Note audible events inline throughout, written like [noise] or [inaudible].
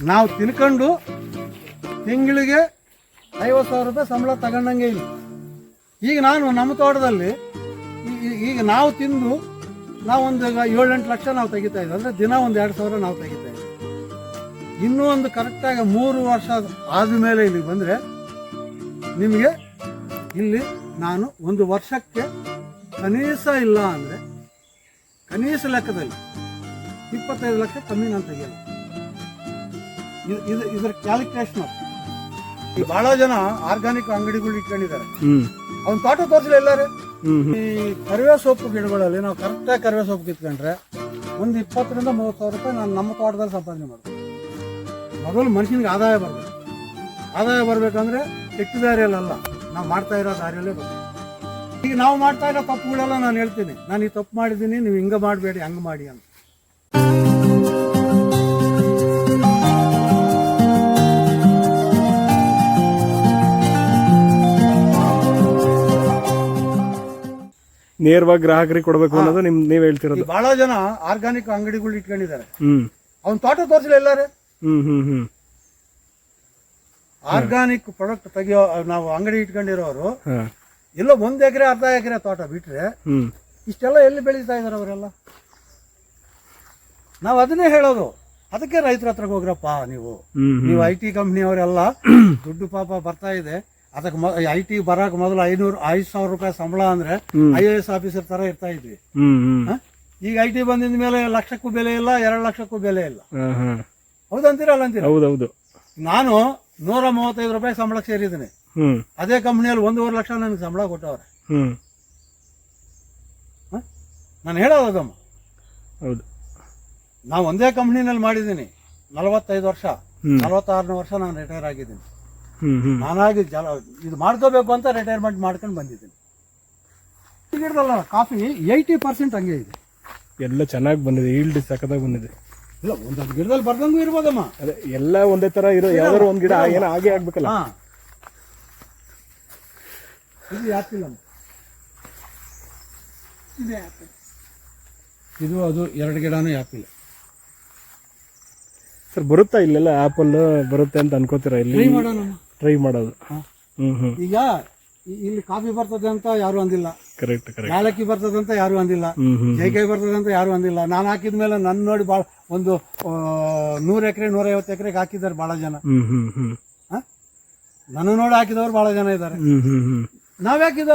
ನಾವು ತಿನ್ಕೊಂಡು ತಿಂಗಳಿಗೆ ಐವತ್ತು ಸಾವಿರ ರೂಪಾಯಿ ಸಂಬಳ ತಗೊಂಡಂಗೆ ಇಲ್ಲ. ಈಗ ನಾನು ನಮ್ಮ ತೋಟದಲ್ಲಿ ಈಗ ನಾವು ತಿಂದು ನಾವೊಂದು ಏಳೆಂಟು ಲಕ್ಷ ನಾವು ತೆಗಿತಾ ಇದ್ದೀವಿ ಅಂದರೆ ದಿನ ಒಂದು ಎರಡು ಸಾವಿರ ನಾವು ತೆಗಿತಾ ಇದ್ದೀವಿ ಇನ್ನೂ ಒಂದು ಕರೆಕ್ಟಾಗಿ ಮೂರು ವರ್ಷ ಆದಮೇಲೆ ಇಲ್ಲಿಗೆ ಬಂದರೆ ನಿಮಗೆ ಇಲ್ಲಿ ನಾನು ಒಂದು ವರ್ಷಕ್ಕೆ ಕನೀಸ ಇಲ್ಲ ಅಂದರೆ ಕನೀಸ ಲೆಕ್ಕದಲ್ಲಿ ಇಪ್ಪತ್ತೈದು ಲಕ್ಷ ಕಮ್ಮಿ ನಾನು ತೆಗಿಯಲ್ಲ. ಇದು ಇದ್ರ ಕ್ಯಾಲ್ಕುಲೇಷನ್ ಈ ಬಹಳ ಜನ ಆರ್ಗಾನಿಕ್ ಅಂಗಡಿಗಳು ಇಟ್ಕೊಂಡಿದ್ದಾರೆ. ಅವ್ನ ತೋಟ ತೋರಿಸಲಿ ಎಲ್ಲಾರು? ಈ ಕರಿವೆ ಸೊಪ್ಪು ಗಿಡಗಳಲ್ಲಿ ನಾವು ಕರೆಕ್ಟಾಗಿ ಕರಿವೆ ಸೊಪ್ಪು ಕಿತ್ಕೊಂಡ್ರೆ ಒಂದು ಇಪ್ಪತ್ತರಿಂದ ಮೂವತ್ತು ಸಾವಿರ ರೂಪಾಯಿ ನಾನು ನಮ್ಮ ತೋಟದಲ್ಲಿ ಸಂಪಾದನೆ ಮಾಡ್ತೀನಿ. ಮೊದಲು ಮನುಷ್ಯನಿಗೆ ಆದಾಯ ಬರಬೇಕು. ಆದಾಯ ಬರಬೇಕಂದ್ರೆ ಕೆಟ್ಟ ದಾರಿಯಲ್ಲ ನಾವು ಮಾಡ್ತಾ ಇರೋ ದಾರಿಯಲ್ಲೇ ಬರಬೇಕು. ಈಗ ನಾವು ಮಾಡ್ತಾ ಇರೋ ತಪ್ಪುಗಳೆಲ್ಲ ನಾನು ಹೇಳ್ತೀನಿ. ನಾನು ಈ ತಪ್ಪು ಮಾಡಿದ್ದೀನಿ ನೀವು ಹಿಂಗೆ ಮಾಡಬೇಡಿ ಹಂಗೆ ಮಾಡಿ ಅಂತ. ನೇರವಾಗಿ ಗ್ರಾಹಕರಿಗೆ ಕೊಡಬೇಕು ಅನ್ನೋದು ನಿಮ್ ನೀವ್ ಹೇಳ್ತಿರೋದು. ಬಹಳ ಜನ ಆರ್ಗಾನಿಕ್ ಅಂಗಡಿಗಳು ಇಟ್ಕೊಂಡಿದ್ದಾರೆ. ಹ್ಮ್. ಅವ್ನ ತೋಟ ತೋರಿಸಲಿ ಎಲ್ಲಾರೆ? ಹ್ಮ್ ಹ್ಮ್ ಹ್ಮ್. ಆರ್ಗಾನಿಕ್ ಪ್ರಾಡಕ್ಟ್ ತೆಗಿಯೋ ನಾವು ಅಂಗಡಿ ಇಟ್ಕೊಂಡಿರೋರು ಹಾ. ಎಲ್ಲೋ ಒಂದ್ ಎಕರೆ ಅರ್ಧ ಎಕರೆ ತೋಟ ಬಿಟ್ರೆ ಹ್ಮ್. ಇಷ್ಟೆಲ್ಲ ಎಲ್ಲಿ ಬೆಳೀತಾ ಇದಾರೆ ಅವರೆಲ್ಲ? ನಾವು ಅದನ್ನೇ ಹೇಳೋದು. ಅದಕ್ಕೆ ರೈತರ ಹತ್ರ ಹೋಗ್ರಪ್ಪ ನೀವು. ಹ್ಮ್ ಹ್ಮ್. ನೀವು ಐ ಟಿ ಕಂಪ್ನಿಯವರೆಲ್ಲ ದುಡ್ಡು ಪಾಪ ಬರ್ತಾ ಇದೆ. ಅದಕ್ಕೆ ಐ ಟಿ ಬರಕ್ ಮೊದಲು ಐನೂರು ಐದು ಸಾವಿರ ರೂಪಾಯಿ ಸಂಬಳ ಅಂದ್ರೆ. ಐ ಎ ಎಸ್ ಆಫೀಸರ್ ತರ ಇರ್ತಾ ಇದ್ವಿ. ಈಗ ಐ ಟಿ ಬಂದಿದ ಮೇಲೆ ಲಕ್ಷಕ್ಕೂ ಬೆಲೆ ಇಲ್ಲ ಎರಡು ಲಕ್ಷಕ್ಕೂ ಬೆಲೆ ಇಲ್ಲ. ಹೌದಂತೀರ ಅಲ್ಲ ಅಂತೀರ ಹೌದೌದು. ನಾನು ನೂರ ಮೂವತ್ತೈದು ರೂಪಾಯಿ ಸಂಬಳಕ್ಕೆ ಸೇರಿದ್ದೀನಿ. ಅದೇ ಕಂಪ್ನಿಯಲ್ಲಿ ಒಂದೂವರೆ ಲಕ್ಷ ನನಗೆ ಸಂಬಳ ಕೊಟ್ಟವ್ರೆ. ನಾನು ಹೇಳೋದಮ್ಮ ಹೌದು. ನಾವು ಒಂದೇ ಕಂಪ್ನಿನಲ್ಲಿ ಮಾಡಿದ್ದೀನಿ. ನಲವತ್ತೈದು ವರ್ಷ. ನಲವತ್ತಾರನೇ ವರ್ಷ ನಾನು ರಿಟೈರ್ ಆಗಿದ್ದೀನಿ. ನಾನಾಗಿ ಜಲ ಇದು ಮಾಡ್ಕೋಬೇಕು ಅಂತ ರಿಟೈರ್ಮೆಂಟ್ ಮಾಡ್ಕೊಂಡು ಬಂದಿದ್ದೀನಿ. ಗಿಡದಲ್ಲ ಕಾಫಿ ಏಯ್ಟಿ ಪರ್ಸೆಂಟ್ ಹಂಗೆ ಇದೆ. ಎಲ್ಲ ಚೆನ್ನಾಗಿ ಬಂದಿದೆ ಈಲ್ಡ್ ಸಖತ್ತಾಗಿ ಬಂದಿದೆ. ಇಲ್ಲ ಒಂದೊಂದು ಗಿಡದಲ್ಲಿ ಬರ್ದಂಗೂ ಇರ್ಬೋದಮ್ಮ. ಅದೇ ಎಲ್ಲ ಒಂದೇ ತರ ಇರೋ ಯಾವ್ದಾದ್ರು ಒಂದ್ ಗಿಡ ಏನೋ ಹಾಗೆ ಆಗ್ಬೇಕಲ್ಲ. ಇದು ಯಾಕಿಲ್ಲ ಇದು ಅದು ಎರಡು ಗಿಡನೂ ಯಾಪಿಲ್ಲ ಸರ್ ಬರುತ್ತಾ ಇಲ್ಲೆಲ್ಲ ಆಪಲ್ ಬರುತ್ತೆ ಅಂತ ಅನ್ಕೋತೀರಾ ಇಲ್ಲಿ? ಮಾಡೋಣ ಟ್ರೈ ಮಾಡೋದು. ಹ್ಮ್ ಹ್ಮ್. ಈಗ ಇಲ್ಲಿ ಕಾಫಿ ಬರ್ತದೆ ಅಂತ ಯಾರು ಅಂದಿಲ್ಲ. ಕರೆಕ್ಟ್ ಕರೆಕ್ಟ್ ಯಾಲಕ್ಕಿ ಬರ್ತದೆ ಅಂತ ಯಾರು ಅಂದಿಲ್ಲ. ಜೈಕಾಯಿ ಬರ್ತದೆ ಅಂತ ಯಾರು ಅಂದಿಲ್ಲ. ನಾನು ಹಾಕಿದ ಮೇಲೆ ನನ್ನ ನೋಡಿ ಬಹಳ ಒಂದು ನೂರು ಎಕರೆ ನೂರೈವತ್ತು ಎಕರೆಗೆ ಹಾಕಿದ್ದಾರೆ ಬಹಳ ಜನ? ನನ್ನ ನೋಡಿ ಹಾಕಿದವರು ಬಹಳ ಜನ ಇದ್ದಾರೆ. ನಾವ್ ಹಾಕಿದ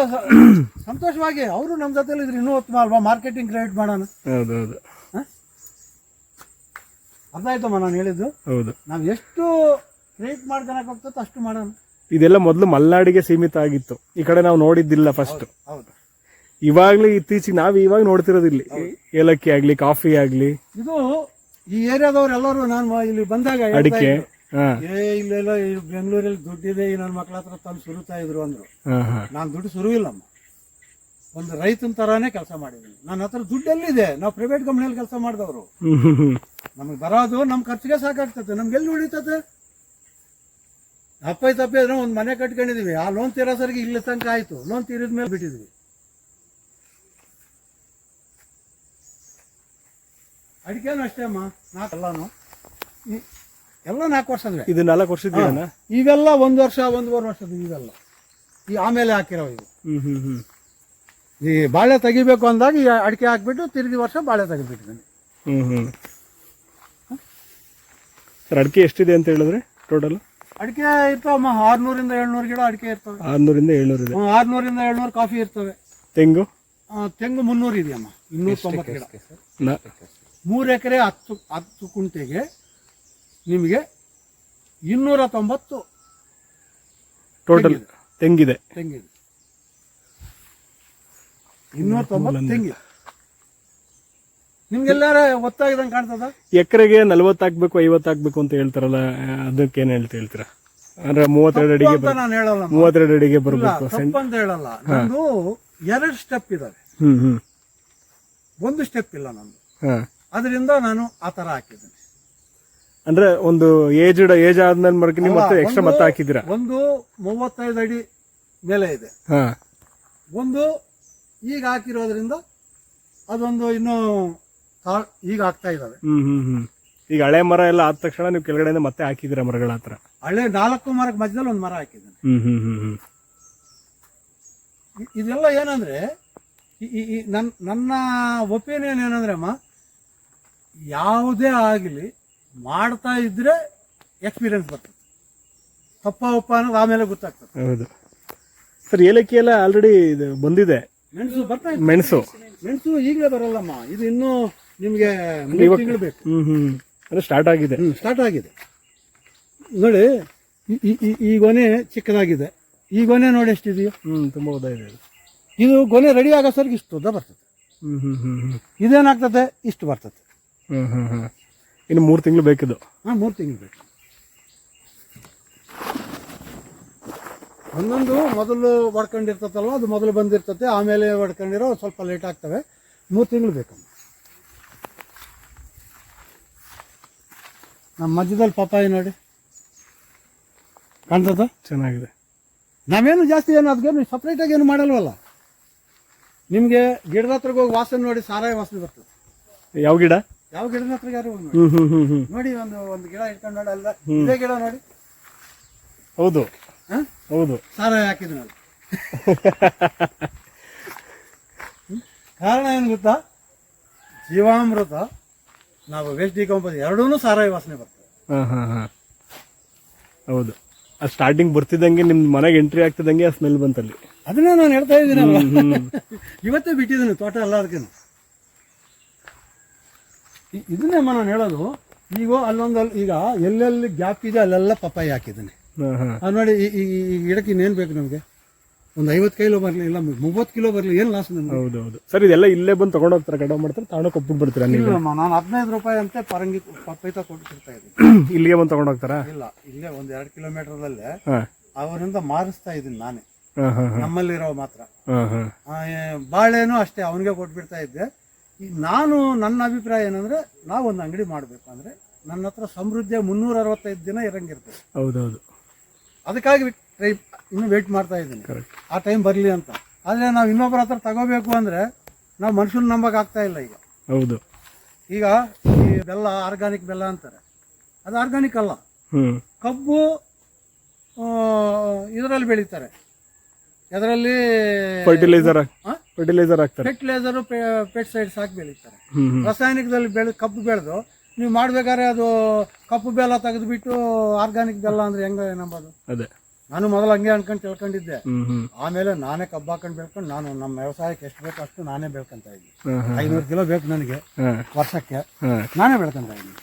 ಸಂತೋಷವಾಗಿ ಅವರು ನಮ್ಮ ಜೊತೆಲಿ ಇದ್ರೆ. ಇನ್ನೂ ಉತ್ತಮ ಅಲ್ವಾ? ಮಾರ್ಕೆಟಿಂಗ್ ಕ್ರಿಯೇಟ್ ಮಾಡೋಣ. ಹೌದೌದು. ಅರ್ಥ ಆಯ್ತಮ್ಮ ನಾನು ಹೇಳಿದ್ದು? ಹೌದು. ನಾವು ಎಷ್ಟು ಕ್ರಿಯೇಟ್ ಮಾಡ್ಕೊಳಕ್ ಹೋಗ್ತದೆ ಅಷ್ಟು ಮಾಡೋಣ. ಇದೆಲ್ಲ ಮೊದಲು ಮಲ್ನಾಡಿಗೆ ಸೀಮಿತ ಆಗಿತ್ತು. ಈ ಕಡೆ ನಾವು ನೋಡಿದ್ದಿಲ್ಲ ಫಸ್ಟ್ ಹೌದು. ಇವಾಗ್ಲೇ ಇತ್ತೀಚೆಗೆ ನಾವು ಇವಾಗ ನೋಡ್ತಿರೋದು ಇಲ್ಲಿ ಏಲಕ್ಕಿ ಆಗ್ಲಿ ಕಾಫಿ ಆಗ್ಲಿ. ಇದು ಈ ಏರಿಯಾದವ್ರು ಎಲ್ಲರೂ ನಾನು ಇಲ್ಲಿ ಬಂದಾಗ ಹೇಳ್ತಾ ಅಡಿಕೆ ಇದ್ರು, ಹಾ. ಏ ಇಲ್ಲೆಲ್ಲ ಈ ಬೆಂಗಳೂರಲ್ಲಿ ದುಡ್ಡಿದೆ ಈ ನನ್ನ ಮಕ್ಳ ಹತ್ರ ತಂದು ಸುರುತಾ ಇದ್ರು ಅಂದ್ರು. ಹಾ ಹಾ. ನಾನು ದುಡ್ಡು ಸುರುವಿಲ್ಲಮ್ಮ. ಒಂದು ರೈತನ ತರಾನೇ ಕೆಲಸ ಮಾಡಿದ್ದೀನಿ ನನ್ನ ಹತ್ರ ದುಡ್ಡು ಎಲ್ಲಿದೆ ನಾವು ಪ್ರೈವೇಟ್ ಕಂಪ್ನಿಯಲ್ಲಿ ಕೆಲಸ ಮಾಡಿದವರು. ಹ್ಮ್ ಹ್ಮ್ ಹ್ಮ್. ನಮಗೆ ಬರೋದು ನಮ್ಮ ಖರ್ಚಿಗೆ ಸಾಕಾಗ್ತದೆ. ನಮ್ಗೆ ಎಲ್ಲಿ ಉಳಿತದೆ? ಅಪ್ಪೈ ತಪ್ಪಿ ಅಂದ್ರೆ ಒಂದು ಮನೆ ಕಟ್ಕೊಂಡಿದೀವಿ. ಆ ಲೋನ್ ತೀರೋಸರಿಗೆ ಇಲ್ಲಿ ತನಕ ಆಯ್ತು. ಲೋನ್ ತೀರಿದ ಮೇಲೆ ಬಿಟ್ಟಿದ್ವಿ. ಅಡಿಕೆನೂ ಅಷ್ಟೇ ಅಮ್ಮ. ನಾಲ್ಕು ಎಲ್ಲಾನು? ಈ- ಎಲ್ಲ ನಾಲ್ಕು ಅಂದ್ರೆ ಇದು ನಾಲ್ಕು ವರ್ಷದ ಇವೆಲ್ಲ ಒಂದು ವರ್ಷ ಒಂದೂವರೆ ವರ್ಷದ ಇವೆಲ್ಲ. ಈ ಆಮೇಲೆ ಹಾಕಿರೋ ಇವು ಈ ಬಾಳೆ ತೆಗಿಬೇಕು ಅಂದಾಗ ಈ ಅಡಿಕೆ ಹಾಕ್ಬಿಟ್ಟು ತಿರುಗಿ ವರ್ಷ ಬಾಳೆ ತೆಗಿಬಿಟ್ಟಿದ್ದೀನಿ ಹ್ಮ್ ಹ್ಮ್. ಸರ್ ಅಡಿಕೆ ಎಷ್ಟಿದೆ ಅಂತ ಹೇಳಿದ್ರೆ ಟೋಟಲ್ ಅಡಿಕೆ ಇರ್ತಾವಮ್ಮ ಆರ್ನೂರಿಂದ ಏಳ್ನೂರು ಗಿಡ ಅಡಿಕೆ ಇರ್ತವೆ. ಆರ್ನೂರಿಂದ ಏಳ್ನೂರು ಇದೆ. ಹ್ಮ್, ಆರ್ನೂರಿಂದ ಏಳ್ನೂರು ಕಾಫಿ ಇರ್ತವೆ. ತೆಂಗು? ಆ, ತೆಂಗು ಮುನ್ನೂರು ಇದೆಯಮ್ಮ ಇನ್ನೂರ ತೊಂಬತ್ತು ಗಿಡ. ನ- ಮೂರು ಎಕರೆ ಹತ್ತು ಹತ್ತು ಕುಂಟೆಗೆ ನಿಮಗೆ ಇನ್ನೂರ ತೊಂಬತ್ತು ಟೋಟಲ್ ತೆಂಗಿದೆ. ತೆಂಗಿದೆ. ಇನ್ನೂರ ತೊಂಬತ್ತು ತೆಂಗಿದೆ. ನಿಮ್ಗೆಲ್ಲಾರ ಒತ್ತಾಗಿದಂಗೆ ಕಾಣ್ತದ? ಎಕರೆಗೆ ನಲ್ವತ್ತು ಹಾಕ್ಬೇಕು ಐವತ್ತು ಹಾಕ್ಬೇಕು ಅಂತ ಹೇಳ್ತಾರಲ್ಲ ಅದಕ್ಕೆ ಏನ್ ಹೇಳ್ತಾ ಹೇಳ್ತೀರಾ? ಅಂದ್ರೆ ಮೂವತ್ತೆರಡು ಅಡಿಗೆ ನಾನು ಹೇಳಲ್ಲ ಮೂವತ್ತೆರಡು ಅಡಿಗೆ ಬರ್ಬೇಕು. ಅಂತ ಹೇಳಲ್ಲ. ನಂದು ಎರಡು ಸ್ಟೆಪ್ ಇದಾವೆ. ಒಂದು ಸ್ಟೆಪ್ ಇಲ್ಲ ನಂದು. ಅದರಿಂದ ನಾನು ಆ ತರ ಹಾಕಿದ್ದೀನಿ. ಅಂದ್ರೆ ಒಂದು ಏಜ್ ಏಜ್ ಆದ್ಮೇಲೆ ಮರಕ್ಕೆ ನೀವು ಮತ್ತೆ ಎಕ್ಸ್ಟ್ರಾ ಮತ್ತೆ ಹಾಕಿದ್ದೀರಾ? ಒಂದು ಮೂವತ್ತೈದು ಅಡಿ ಮೇಲೆ ಇದೆ. ಒಂದು ಈಗ ಹಾಕಿರೋದ್ರಿಂದ ಅದೊಂದು ಇನ್ನೂ ಈಗ ಆಗ್ತಾ ಇದಾವೆ ಹ್ಮ್ ಹ್ಮ್ ಹ್ಮ್. ಈಗ ಹಳೆ ಮರ ಎಲ್ಲ ಆದ ತಕ್ಷಣ ನೀವು ಕೆಳಗಡೆಯಿಂದ ಮತ್ತೆ ಹಾಕಿದ್ರ ಮರಗಳ ಹತ್ರ? ಹಳೆ ನಾಲ್ಕು ಮರಕ್ಕೆ ಮಧ್ಯದಲ್ಲಿ ಒಂದು ಮರ ಹಾಕಿದ್ದೇನೆ. ಹ್ಮ್ ಹ್ಮ್ ಹ್ಮ್ ಹ್ಮ್. ಇದೆಲ್ಲ ಏನಂದ್ರೆ ಈ- ಈ- ಈ ನನ್ನ ನನ್ನ ಒಪಿನಿಯನ್ ಏನಂದ್ರೆ ಅಮ್ಮ ಯಾವುದೇ ಆಗಲಿ ಮಾಡ್ತಾ ಇದ್ರೆ ಎಕ್ಸ್ಪೀರಿಯನ್ಸ್ ಬರ್ತದೆ. ತಪ್ಪ ಉಪ್ಪ ಅನ್ನೋದು ಆಮೇಲೆ ಗೊತ್ತಾಗ್ತದೆ. ಹೌದು. ಸರ್ ಏಲಕ್ಕಿ ಎಲ್ಲ ಆಲ್ರೆಡಿ ಇದು ಬಂದಿದೆ. ಮೆಣಸು ಬರ್ತಾ ಇದೆ ಮೆಣಸು. ಮೆಣಸು ಈಗಲೇ ಬರಲ್ಲಮ್ಮ. ಇದು ಇನ್ನೂ ನಿಮಗೆ ಮೂರು ತಿಂಗಳು ಬೇಕು. ಹ್ಮ್ ಹ್ಮ್ ಅಂದ್ರೆ ಸ್ಟಾರ್ಟ್ ಆಗಿದೆ. ಸ್ಟಾರ್ಟ್ ಆಗಿದೆ. ನೋಡಿ ಈ- ಗೊನೆ ಚಿಕ್ಕದಾಗಿದೆ. ಈ ಗೊನೆ ನೋಡಿ ಎಷ್ಟಿದೆಯೋ. ಹ್ಞೂ ತುಂಬಾ ಉದ್ದ ಇದೆ ಇದು. ಇದು ಗೊನೆ ರೆಡಿ ಆಗೋ ಸರ್ಗೆ ಇಷ್ಟು ಉದ್ದ ಬರ್ತದೆ. ಹ್ಮ್ ಹ್ಮ್ ಹ್ಞೂ ಹ್ಮ್. ಇದೇನಾಗ್ತದೆ? ಇಷ್ಟು ಬರ್ತದೆ. ಹ್ಮ್ ಹ್ಮ್ ಹ್ಞೂ ಇನ್ನು ಮೂರು ತಿಂಗಳು ಬೇಕಿದು ಹಾಂ ಮೂರು ತಿಂಗಳು ಬೇಕು. ಒಂದೊಂದು ಮೊದಲು ಹೊಡ್ಕೊಂಡಿರ್ತತಲ್ವ ಅದು ಮೊದಲು ಬಂದಿರ್ತತೆ ಆಮೇಲೆ ಹೊಡ್ಕೊಂಡಿರೋ ಸ್ವಲ್ಪ ಲೇಟ್ ಆಗ್ತವೆ. ಮೂರು ತಿಂಗಳು ಬೇಕಮ್ಮ ನಮ್ಮ ಮಧ್ಯದಲ್ಲಿ ಪಪ್ಪಾಯಿ ನೋಡಿ. ಕಾಣ್ತದ? ಚೆನ್ನಾಗಿದೆ. ನಾವೇನು ಜಾಸ್ತಿ ಏನು ಅದಕ್ಕೇನು ಸಪ್ರೇಟಾಗಿ ಏನು ಮಾಡಲ್ವಲ್ಲ? ನಿಮಗೆ ಗಿಡದ ಹತ್ರಕ್ಕೆ ಹೋಗಿ ವಾಸನೆ ನೋಡಿ ಸಾರಾಯ ವಾಸನೆ ಬರ್ತದೆ. ಯಾವ ಗಿಡ? ಯಾವ ಗಿಡದ ಹತ್ರ ಯಾರು ಹೋಗಿ ನೋಡಿ ನೋಡಿ ಒಂದು ಒಂದು ಗಿಡ ಇಟ್ಕೊಂಡು ನೋಡಿ ಅಲ್ಲ ಇದೇ ಗಿಡ ನೋಡಿ. ಹೌದು. ಹಾಂ? ಹೌದು. ಸಾರಾಯ ಹಾಕಿದ್ವಿ ನಾವು [laughs] ಕಾರಣ ಏನು ಗೊತ್ತಾ? ಜೀವಾಮೃತ. ನಾವು ವೇಸ್ಟ್ ಡಿಕಂಪೋಸ್ ಎರಡೂ ಸಾರಾಯಿ ವಾಸನೆ ಬರ್ತದೆ. ಹಾ ಹಾ ಹಾ. ಹೌದು. ಆ ಸ್ಟಾರ್ಟಿಂಗ್ ಬರ್ತಿದ್ದಂಗೆ ನಿಮ್ ಮನೆಗೆ ಎಂಟ್ರಿ ಆಗ್ತಿದ್ದಂಗೆ ಆ ಸ್ಮೆಲ್ ಬಂತಲ್ಲಿ. ಅದನ್ನ ನಾನು ಹೇಳ್ತಾ ಇದ್ದೀನಿ ಇವತ್ತೇ ಬಿಟ್ಟಿದ್ದೀನಿ ತೋಟ ಎಲ್ಲ ಅದಕ್ಕೆ ಇದನ್ನೇ ನಾನು ಹೇಳೋದು ಈಗ ಅಲ್ಲೊಂದಲ್ಲಿ ಈಗ ಎಲ್ಲೆಲ್ಲಿ ಗ್ಯಾಪ್ ಇದೆ ಅಲ್ಲೆಲ್ಲ ಪಪ್ಪಾಯಿ ಹಾಕಿದ್ದೀನಿ. ಹಾ ಹಾ. ಅದು ನೋಡಿ ಈ ಗಿಡಕ್ಕೆ ಇನ್ನೇನು ಬೇಕು ನಮಗೆ? ಒಂದು ಐವತ್ತು ಕೈಲೋ ಬರಲಿ ಇಲ್ಲ ಮೂವತ್ತು ಕಿಲೋ ಬರಲಿ ಏನು ಲಾಸ್ ನಮ್ಗೆ? ಹೌದು ಹೌದು ಸರ್ ಇದೆಲ್ಲ ಇಲ್ಲೇ ಬಂದು ತಗೊಂಡು ಹೋಗ್ತಾರೆ? ಕಟಾವ್ ಮಾಡ್ತಾರೆ? ತಗೊಂಡೋಗಿ ಕೊಟ್ಬಿಟ್ಟು ಬರ್ತೀರಾ ನೀವು? ನಾನು ಹದಿನೈದು ರೂಪಾಯಿ ಅಂತ ಪರಂಗಿ ಪಪ್ಪೈತ ಕೊಟ್ಟಿರ್ತಾ ಇದ್ದೀನಿ. [clears throat] ಇಲ್ಲಿಗೆ ಬಂದು ತಗೊಂಡ್ ಹೋಗ್ತಾರಾ? ಇಲ್ಲ ಇಲ್ಲೇ ಒಂದು ಎರಡು ಕಿಲೋಮೀಟರ್ದಲ್ಲೇ ಅವರಿಂದ ಮಾರಿಸ್ತಾ ಇದ್ದೀನಿ ನಾನೇ. ನಮ್ಮಲ್ಲಿರೋ ಮಾತ್ರ. ಬಾಳೆನೂ ಅಷ್ಟೇ ಅವನಿಗೆ ಕೊಟ್ಬಿಡ್ತಾ ಇದ್ದೆ. ನಾನು ನನ್ನ ಅಭಿಪ್ರಾಯ ಏನಂದ್ರೆ ನಾವು ಒಂದು ಅಂಗಡಿ ಮಾಡಬೇಕು ಅಂದ್ರೆ ನನ್ನ ಹತ್ರ ಸಮೃದ್ಧಿ ಮುನ್ನೂರ ಅರವತ್ತೈದು ದಿನ ಇರಂಗಿರ್ತದೆ. ಹೌದೌದು. ಅದಕ್ಕಾಗಿ ಟ್ರೈ ಇನ್ನೂ ವೆಯ್ಟ್ ಮಾಡ್ತಾ ಇದ್ದೀನಿ. ಕರೆಕ್ಟ್ ಆ ಟೈಮ್ ಬರಲಿ ಅಂತ. ಆದರೆ ನಾವು ಇನ್ನೊಬ್ಬರ ಹತ್ರ ತಗೋಬೇಕು ಅಂದರೆ ನಾವು ಮನುಷ್ಯನ ನಂಬಕ್ಕೆ ಆಗ್ತಾ ಇಲ್ಲ ಈಗ. ಹೌದು. ಈಗ ಈ ಬೆಲ್ಲ ಆರ್ಗಾನಿಕ್ ಬೆಲ್ಲ ಅಂತಾರೆ. ಅದು ಆರ್ಗಾನಿಕ್ ಅಲ್ಲ. ಕಬ್ಬು ಇದರಲ್ಲಿ ಬೆಳೀತಾರೆ. ಅದರಲ್ಲಿ ಫರ್ಟಿಲೈಸರ್? ಫರ್ಟಿಲೈಸರ್ ಹಾಕ್ತಾರೆ. ಫರ್ಟಿಲೈಸರು ಪೆಸ್ಟಿಸೈಡ್ಸ್ ಹಾಕಿ ಬೆಳೀತಾರೆ. ರಾಸಾಯನಿಕದಲ್ಲಿ ಬೆಳೆ ಕಬ್ಬು ಬೆಳೆದು ನೀವು ಮಾಡ್ಬೇಕಾದ್ರೆ ಅದು ಕಪ್ಪು ಬೆಲ್ಲ ತೆಗೆದುಬಿಟ್ಟು ಆರ್ಗಾನಿಕ್ ಬೆಲ್ಲ ಅಂದ್ರೆ ಹೆಂಗ ನಂಬೋದು? ಅದೇ. ನಾನು ಮೊದಲು ಹಂಗೆ ಅನ್ಕೊಂಡು ತಿಳ್ಕೊಂಡಿದ್ದೆ. ಆಮೇಲೆ ನಾನೇ ಕಬ್ಬು ಹಾಕೊಂಡು ಬೆಳ್ಕೊಂಡು ನಾನು ನಮ್ಮ ವ್ಯವಸಾಯಕ್ಕೆ ಎಷ್ಟು ಬೇಕು ಅಷ್ಟು ನಾನೇ ಬೆಳ್ಕೊಂತ ಇದ್ದೀನಿ ಹಾ ಹಾ ಐನೂರು ಕಿಲೋ ಬೇಕು ನನಗೆ ವರ್ಷಕ್ಕೆ. ನಾನೇ ಬೆಳ್ಕೊಂತ ಇದ್ದೀನಿ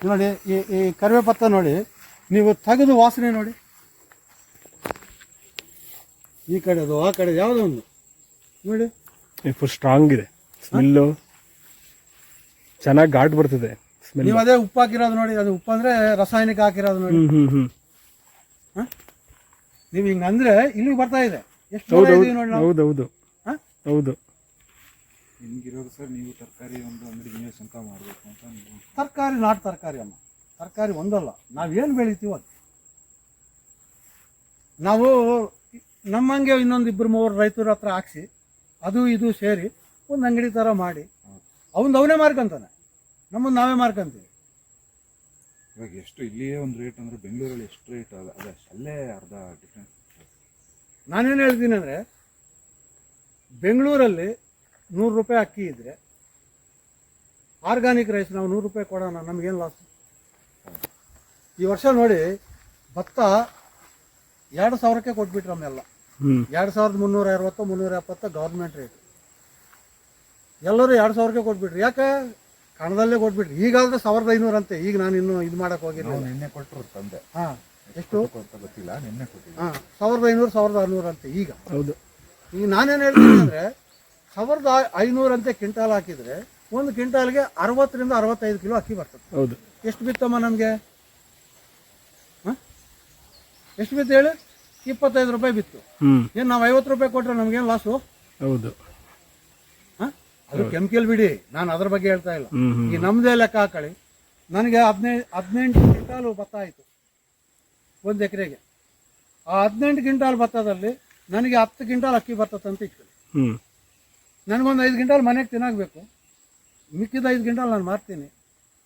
ನೋಡಿ ಈ ಈ ಕರಿವೆ ಪತ್ತ ನೋಡಿ ನೀವು ತೆಗೆದು ವಾಸನೆ ನೋಡಿ. ಈ ಕಡೆದು ಆ ಕಡೆ ಯಾವುದೋ ಒಂದು. ನೋಡಿ. ಫುಲ್ ಸ್ಟ್ರಾಂಗ್ ಇದೆ. ಸ್ಮೆಲ್ಲು ಚೆನ್ನಾಗಿ ಘಾಟ್ ಬರ್ತಿದೆ. ನೀವು ಅದೇ ಉಪ್ಪು ಹಾಕಿರೋದು ನೋಡಿ ಅದು ಉಪ್ಪು ಅಂದ್ರೆ ರಾಸಾಯನಿಕ ಹಾಕಿರೋದು ನೋಡಿ. ಹ್ಮ್ ಹ್ಮ್ ಹ್ಮ್. ನೀವು ಹಿಂಗ ಅಂದ್ರೆ ಇಲ್ಲಿಗೆ ಬರ್ತಾ ಇದೆ. ಎಷ್ಟು ಹೌದು ಇದೀವಿ ನೋಡಿ ನಾವು? ಹೌದೌದು ಹಾ? ಹೌದು. ನಿಮ್ಗಿರೋದು ಸರ್ ನೀವು ತರಕಾರಿ ಒಂದು ಅಂಗಡಿ ನೀವೇ ಸ್ವಂತ ಮಾಡಬೇಕು ಅಂತ ನೀವು ತರಕಾರಿ ನಾಟ್ ತರಕಾರಿ ಅಮ್ಮ. ತರಕಾರಿ ಒಂದಲ್ಲ. ನಾವೇನು ಬೆಳಿತೀವೋ ಅದು. ನಾವು ನಮ್ಮಂಗೆ ಇನ್ನೊಂದು ಇಬ್ಬರು ಮೂವರು ರೈತರ ಹತ್ರ ಹಾಕ್ಸಿ ಅದು ಇದು ಸೇರಿ ಒಂದು ಅಂಗಡಿ ಥರ ಮಾಡಿ ಅವನ್ ಅವನೇ ಮಾರ್ಕೊಂತಾನೆ. ನಮ್ಮನ್ನು ನಾವೇ ಮಾರ್ಕೊಂತೀವಿ. ಇವಾಗ ಎಷ್ಟು ಇಲ್ಲಿಯೇ ಒಂದು ರೇಟ್ ಅಂದ್ರೆ ಬೆಂಗಳೂರಲ್ಲಿ ಎಷ್ಟು ರೇಟ್ ಅದ ಅದೇ ಅಲ್ಲೇ ಅರ್ಧ ಡಿಫ್ರೆನ್ಸ್ ನಾನೇನು ಹೇಳ್ತೀನಿ ಅಂದರೆ ಬೆಂಗಳೂರಲ್ಲಿ ನೂರು ರೂಪಾಯಿ ಅಕ್ಕಿ ಇದ್ದರೆ ಆರ್ಗಾನಿಕ್ ರೈಸ್ ನಾವು ನೂರು ರೂಪಾಯಿ ಕೊಡೋಣ ನಮಗೇನು ಲಾಸ್ ಈ ವರ್ಷ ನೋಡಿ ಭತ್ತ ಎರಡು ಸಾವಿರಕ್ಕೆ ಕೊಟ್ಬಿಟ್ರು ನಮ್ಮೆಲ್ಲ ಎರಡು ಸಾವಿರದ ಮುನ್ನೂರ ಅರವತ್ತು ಮುನ್ನೂರ ಎಪ್ಪತ್ತು ಗೌರ್ಮೆಂಟ್ ರೇಟ್ ಎಲ್ಲರೂ ಎರಡು ಸಾವಿರಕ್ಕೆ ಕೊಟ್ಬಿಟ್ರಿ. ಯಾಕೆ? ಕಣದಲ್ಲೇ ಕೊಟ್ಬಿಟ್ರಿ. ಈಗಾದ್ರೆ ಸಾವಿರದ ಐನೂರು ಅಂತೆ ಈಗ ನಾನು ಇನ್ನು ಇದು ಮಾಡಕ್ ಹೋಗಿಲ್ಲ. ನಾವು ನಿನ್ನೆ ಕೊಟ್ಟರು ತಂದೆ. ಹಾಂ ಎಷ್ಟು? ಅಂತ ಗೊತ್ತಿಲ್ಲ ನಿನ್ನೆ ಕೊಟ್ಟಿಲ್ಲ ಹಾಂ ಸಾವಿರದ ಐನೂರು ಸಾವಿರದ ಆರುನೂರು ಅಂತೆ ಈಗ. ಹೌದು. ಈಗ ನಾನೇನು ಹೇಳ್ತೀನಿ ಅಂದ್ರೆ ಸಾವಿರದ ಐನೂರಂತೆ ಕ್ವಿಂಟಾಲ್ ಹಾಕಿದ್ರೆ ಒಂದು ಕ್ವಿಂಟಾಲ್ಗೆ ಅರವತ್ತರಿಂದ ಅರವತ್ತೈದು ಕಿಲೋ ಅಕ್ಕಿ ಬರ್ತದೆ. ಹೌದು. ಎಷ್ಟು ಬಿತ್ತಮ್ಮ ನಮಗೆ? ಹಾಂ? ಎಷ್ಟು ಬಿತ್ತು ಹೇಳಿ? ಇಪ್ಪತ್ತೈದು ರೂಪಾಯಿ ಬಿತ್ತು. ಹ್ಮ್. ಏನು ನಾವು ಐವತ್ತು ರೂಪಾಯಿ ಕೊಟ್ಟರೆ ನಮಗೇನು ಲಾಸು ಹೌದು. ಅದು ಕೆಮಿಕಲ್ ಬಿಡಿ ನಾನು ಅದ್ರ ಬಗ್ಗೆ ಹೇಳ್ತಾ ಇಲ್ಲ. ಈ ನಮ್ದೇ ಲೆಕ್ಕ ಹಾಕಳಿ. ನನಗೆ ಹದಿನೈದು ಹದಿನೆಂಟು ಕ್ವಿಂಟಾಲು ಭತ್ತ ಆಯಿತು ಒಂದು ಎಕರೆಗೆ. ಆ ಹದಿನೆಂಟು ಕ್ವಿಂಟಾಲ್ ಭತ್ತದಲ್ಲಿ ನನಗೆ ಹತ್ತು ಕ್ವಿಂಟಾಲ್ ಅಕ್ಕಿ ಬರ್ತದೆ ಅಂತ ಇಟ್ಕೊಳ್ಳಿ. ನನಗೊಂದು ಐದು ಗಿಂಟಾಲ್ ಮನೆಗೆ ತಿನ್ನಾಗಬೇಕು ಮಿಕ್ಕಿದ ಐದು ಗಿಂಟಾಲ್ ನಾನು ಮಾರ್ತೀನಿ.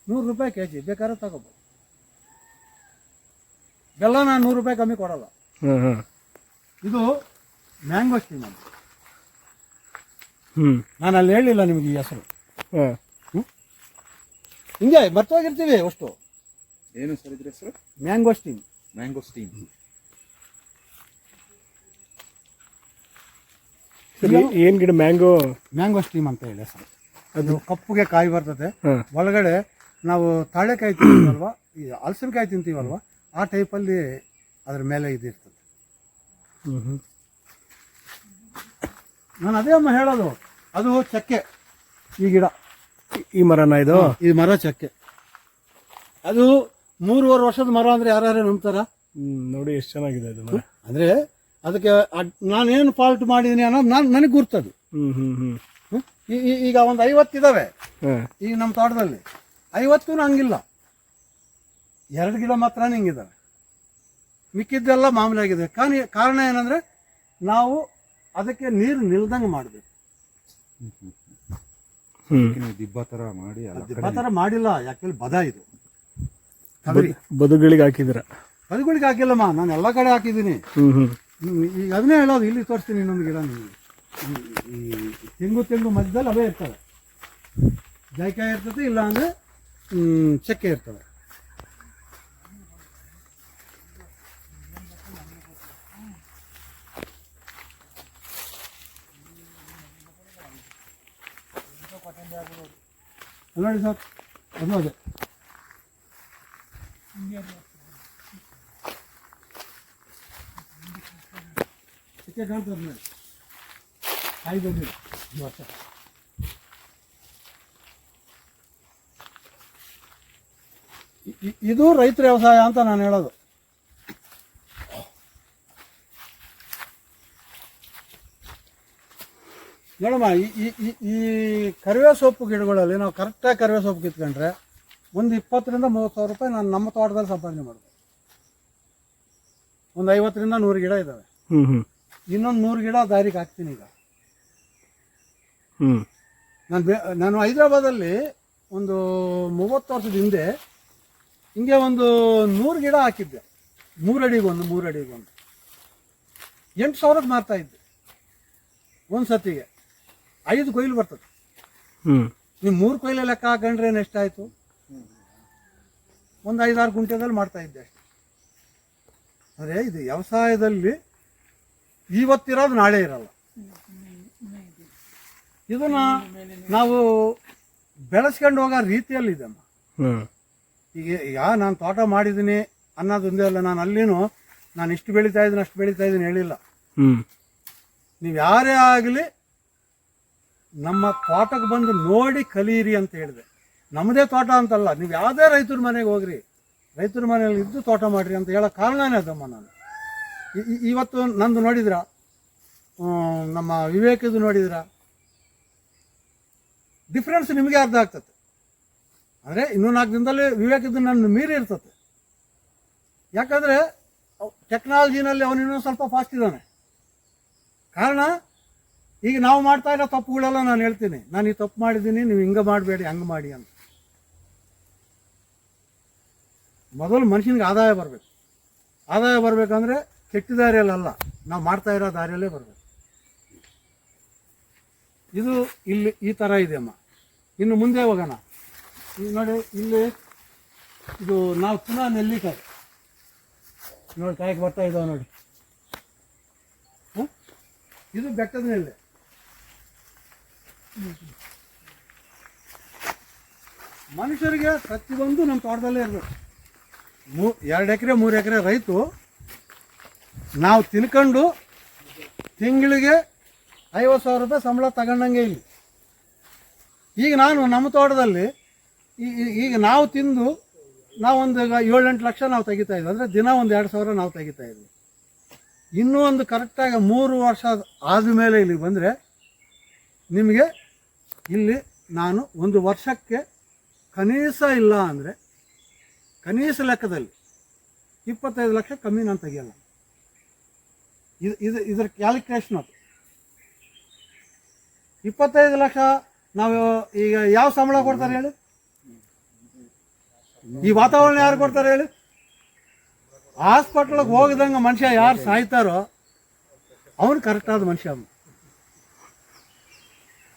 ನೂರು ರೂಪಾಯಿ ಕೆ ಜಿ ಬೇಕಾದ್ರೆ ತಗೋಬೋದು. ಬೆಲ್ಲ ನಾನು ನೂರು ರೂಪಾಯಿ ಕಮ್ಮಿ ಕೊಡಲ್ಲ. ಇದು ಮ್ಯಾಂಗೋ ಸ್ಟೀಮ್ ಅಂತ ಹ್ಞೂ ನಾನು ಅಲ್ಲಿ ಹೇಳಿಲ್ಲ ನಿಮಗೆ ಈ ಹೆಸರು. ಹಾಂ. ಹಿಂಗೆ ಮರ್ತೋಗಿರ್ತೀವಿ ಅಷ್ಟು. ಏನು ಸರ್ ಇದ್ರ ಹೆಸರು? ಮ್ಯಾಂಗೋ ಸ್ಟೀಮ್ ಮ್ಯಾಂಗೋ ಸ್ಟೀಮ್ ಸರಿ ಏನು ಗಿಡ ಮ್ಯಾಂಗೋ? ಮ್ಯಾಂಗೋ ಸ್ಟೀಮ್ ಅಂತ ಹೇಳಿ ಸರ್ ಅದು. ಕಪ್ಪುಗೆ ಕಾಯಿ ಬರ್ತದೆ. ಒಳಗಡೆ ನಾವು ತಾಳೆಕಾಯಿ ತಿಂತೀವಲ್ವಾ? ಈ ಹಲಸಿನಕಾಯಿ ತಿಂತೀವಲ್ವಾ? ಆ ಟೈಪಲ್ಲಿ ಅದ್ರ ಮೇಲೆ ಇದಿರ್ತದೆ. ಹ್ಞೂ ಹ್ಞೂ ನಾನು ಅದೇ ಅಮ್ಮ ಹೇಳೋದು. ಅದು ಚಕ್ಕೆ. ಈ ಗಿಡ. ಈ ಮರನ ಇದು? ಈ ಮರ ಚಕ್ಕೆ. ಅದು ಮೂರುವರೆ ವರ್ಷದ ಮರ ಅಂದ್ರೆ ಯಾರ್ಯಾರು ನಂಬ್ತಾರ? ನೋಡಿ ಎಷ್ಟು ಚೆನ್ನಾಗಿದೆ ಅದು ಮರ. ಅಂದ್ರೆ ಅದಕ್ಕೆ ನಾನು ನಾನೇನು ಫಾಲ್ಟ್ ಮಾಡಿದೀನಿ ಅನ್ನೋದು ನಾನು ನನಗೆ ಗುರ್ತದು. ಹ್ಮ್ ಈಗ ಒಂದು ಐವತ್ತಿದಾವೆ ಇದಾವೆ. ಈಗ ನಮ್ಮ ತೋಟದಲ್ಲಿ ಐವತ್ತು ಹಂಗಿಲ್ಲ ಎರಡು ಗಿಡ ಮಾತ್ರ ಹಿಂಗಿದ್ದಾವೆ ಮಿಕ್ಕಿದ್ದೆಲ್ಲ ಮಾಮೂಲಿ ಆಗಿದೆ. ಕಾರಣ ಕಾರಣ ಏನಂದ್ರೆ ನಾವು ಅದಕ್ಕೆ ನೀರು ನಿಲ್ದಂಗೆ ಮಾಡಬೇಕು. ದಿಬ್ಬ ತರ ಮಾಡಿ ಅಲ್ಲ ಆ ಥರ ಮಾಡಿಲ್ಲ ಯಾಕೆಂದ್ರೆ ಬದ ಇದು. ಬದುಗಳಿಗೆ ಹಾಕಿದ್ರ ಬದುಗಳಿಗೆ ಹಾಕಿಲ್ಲಮ್ಮ ನಾನು ಎಲ್ಲ ಕಡೆ ಹಾಕಿದ್ದೀನಿ. ಈಗ ಅದನ್ನೇ ಹೇಳೋದು ಇಲ್ಲಿ ತೋರಿಸ್ತೀನಿ ಇನ್ನೊಂದು ಗಿಡ ನಿಮಗೆ. ಈ ಈ ತೆಂಗು ತೆಂಗು ಮಧ್ಯದಲ್ಲಿ ಅವೇ ಇರ್ತವೆ. ಜಾಯ್ಕಾಯಿ ಇರ್ತದೆ ಇಲ್ಲ ಅಂದರೆ ಚಕ್ಕೆ ಇರ್ತವೆ. ನೋಡಿ ಸರ್ ಅದು ಅದೇ ಚಕ್ಕೆ ಕಾಣ್ತದೆ ನೋಡಿ ಕಾಯಿ ಬಂದಿದೆ ವರ್ಷ ಇದು ರೈತರ ವ್ಯವಸಾಯ ಅಂತ ನಾನು ಹೇಳೋದು. ನೋಡಮ್ಮ ಈ ಈ- ಈ- ಕರಿವೆ ಸೊಪ್ಪು ಗಿಡಗಳಲ್ಲಿ ನಾವು ಕರೆಕ್ಟಾಗಿ ಕರಿವೆ ಸೊಪ್ಪು ಕಿತ್ಕೊಂಡ್ರೆ ಒಂದು ಇಪ್ಪತ್ತರಿಂದ ಮೂವತ್ತು ಸಾವಿರ ರೂಪಾಯಿ ನಾನು ನಮ್ಮ ತೋಟದಲ್ಲಿ ಸಂಪಾದನೆ ಮಾಡ್ಬೋದು. ಒಂದು ಐವತ್ತರಿಂದ ನೂರು ಗಿಡ ಇದ್ದಾವೆ. ಇನ್ನೊಂದು ನೂರು ಗಿಡ ದಾರಿಗೆ ಹಾಕ್ತೀನಿ ಈಗ. ನಾನು ಬೇ ನಾನು ಹೈದ್ರಾಬಾದಲ್ಲಿ ಒಂದು ಮೂವತ್ತು ವರ್ಷದ ಹಿಂದೆ ಹಿಂಗೆ ಒಂದು ನೂರು ಗಿಡ ಹಾಕಿದ್ದೆ. ಮೂರಡಿಗೊಂದು ಮೂರಡಿಗೊಂದು. ಮೂರು ಒಂದು ಎಂಟು ಸಾವಿರಕ್ಕೆ ಮಾರ್ತಾ ಇದ್ದೆ. ಒಂದು ಸತಿಗೆ ಐದು ಕೊಯ್ಲು ಬರ್ತದೆ. ನೀವು ಮೂರು ಕೊಯ್ಲು ಲೆಕ್ಕ ಹಾಕೊಂಡ್ರೆ ಏನು ಎಷ್ಟಾಯಿತು ಒಂದು ಐದಾರು ಗುಂಟೆದಲ್ಲಿ ಮಾಡ್ತಾ ಇದ್ದೆ ಅಷ್ಟೆ. ಅಂದರೆ ಇದು ವ್ಯವಸಾಯದಲ್ಲಿ ಇವತ್ತಿರೋದು ನಾಳೆ ಇರಲ್ಲ. ಇದನ್ನ ನಾವು ಬೆಳೆಸ್ಕೊಂಡು ಹೋಗೋ ರೀತಿಯಲ್ಲಿದೆ ಇದನ್ನು ಈಗ ಯಾ ನಾನು ತೋಟ ಮಾಡಿದ್ದೀನಿ ಅನ್ನೋದೊಂದೇ ಅಲ್ಲ ನಾನು ಅಲ್ಲಿನೂ ನಾನು ಇಷ್ಟು ಬೆಳೀತಾ ಇದ್ದೀನಿ ಅಷ್ಟು ಬೆಳೀತಾ ಇದ್ದೀನಿ ಹೇಳಿಲ್ಲ. ನೀವು ಯಾರೇ ಆಗಲಿ ನಮ್ಮ ತೋಟಕ್ಕೆ ಬಂದು ನೋಡಿ ಕಲಿಯಿರಿ ಅಂತ ಹೇಳಿದೆ. ನಮ್ಮದೇ ತೋಟ ಅಂತಲ್ಲ, ನೀವು ಯಾವುದೇ ರೈತರ ಮನೆಗೆ ಹೋಗ್ರಿ, ರೈತರ ಮನೆಯಲ್ಲಿ ಇದ್ದು ತೋಟ ಮಾಡಿರಿ ಅಂತ ಹೇಳೋ ಕಾರಣನೇ ಅದಮ್ಮ ನಾನು. ಇವತ್ತು ನಂದು ನೋಡಿದ್ರ? ನಮ್ಮ ವಿವೇಕದ್ದು ನೋಡಿದ್ರ? ಡಿಫ್ರೆನ್ಸ್ ನಿಮಗೆ ಅರ್ಧ ಆಗ್ತದೆ. ಅಂದರೆ ಇನ್ನೂ ನಾಲ್ಕು ದಿನದಲ್ಲಿ ವಿವೇಕದ್ದು ನನ್ನ ಮೀರಿ ಇರ್ತದೆ. ಯಾಕಂದರೆ ಟೆಕ್ನಾಲಜಿನಲ್ಲಿ ಅವನು ಇನ್ನೂ ಸ್ವಲ್ಪ ಫಾಸ್ಟ್ ಇದ್ದಾನೆ. ಕಾರಣ ಈಗ ನಾವು ಮಾಡ್ತಾ ಇರೋ ತಪ್ಪುಗಳೆಲ್ಲ ನಾನು ಹೇಳ್ತೀನಿ. ನಾನು ಈ ತಪ್ಪು ಮಾಡಿದ್ದೀನಿ, ನೀವು ಹಿಂಗೆ ಮಾಡಬೇಡಿ, ಹಂಗೆ ಮಾಡಿ ಅಂತ. ಮೊದಲು ಮನುಷ್ಯನಿಗೆ ಆದಾಯ ಬರಬೇಕು. ಆದಾಯ ಬರಬೇಕಂದ್ರೆ ಕೆಟ್ಟ ದಾರಿಯಲ್ಲ ನಾವು ಮಾಡ್ತಾ ಇರೋ ದಾರಿಯಲ್ಲೇ ಬರಬೇಕು. ಇದು ಇಲ್ಲಿ ಈ ಥರ ಇದೆ ಅಮ್ಮ. ಇನ್ನು ಮುಂದೆ ಹೋಗೋಣ. ಈಗ ನೋಡಿ, ಇಲ್ಲಿ ಇದು ನಾವು ಪುನಃ ನೆಲ್ಲಿಕಾಯಿ. ನೋಡಿ, ಕಾಯಕ್ಕೆ ಬರ್ತಾ ಇದ್ದಾವೆ ನೋಡಿ? ಇದು ಬೆಟ್ಟದ ನೆಲ್ಲೆ. ಮನುಷ್ಯರಿಗೆ ಪ್ರತಿಯೊಂದು ನಮ್ಮ ತೋಟದಲ್ಲೇ ಇರಬೇಕು. ಮೂ ಎರಡು ಎಕರೆ, ಮೂರು ಎಕರೆ ರೈತು ನಾವು ತಿನ್ಕೊಂಡು ತಿಂಗಳಿಗೆ ಐವತ್ತು ಸಾವಿರ ರೂಪಾಯಿ ಸಂಬಳ ತಗೊಂಡಂಗೆ ಇಲ್ಲಿ. ಈಗ ನಾನು ನಮ್ಮ ತೋಟದಲ್ಲಿ ಈಗ ನಾವು ತಿಂದು ನಾವೊಂದು ಏಳೆಂಟು ಲಕ್ಷ ನಾವು ತೆಗಿತಾ ಇದ್ವಿ. ಅಂದರೆ ದಿನ ಒಂದು ಎರಡು ಸಾವಿರ ನಾವು ತೆಗಿತಾ ಇದ್ವಿ. ಇನ್ನೂ ಒಂದು ಕರೆಕ್ಟಾಗಿ ಮೂರು ವರ್ಷ ಆದಮೇಲೆ ಇಲ್ಲಿಗೆ ಬಂದರೆ ನಿಮಗೆ ಇಲ್ಲಿ ನಾನು ಒಂದು ವರ್ಷಕ್ಕೆ ಕನೀಸ ಇಲ್ಲ ಅಂದರೆ ಕನೀಸ ಲೆಕ್ಕದಲ್ಲಿ ಇಪ್ಪತ್ತೈದು ಲಕ್ಷ ಕಮ್ಮಿ ನಾನು ತೆಗಿಯಲ್ಲ. ಇದು ಇದು ಇದರ ಕ್ಯಾಲ್ಕುಲೇಷನ್ ಅದು. ಇಪ್ಪತ್ತೈದು ಲಕ್ಷ ನಾವು ಈಗ ಯಾವ ಸಂಬಳ ಕೊಡ್ತಾರೆ ಹೇಳಿ? ಈ ವಾತಾವರಣ ಯಾರು ಕೊಡ್ತಾರೆ ಹೇಳಿ? ಹಾಸ್ಪಿಟ್ಲಿಗೆ ಹೋಗಿದಂಗೆ ಮನುಷ್ಯ ಯಾರು ಸಾಯ್ತಾರೋ, ಅವನು ಕರೆಕ್ಟಾದ ಮನುಷ್ಯ ಅವ್ನು.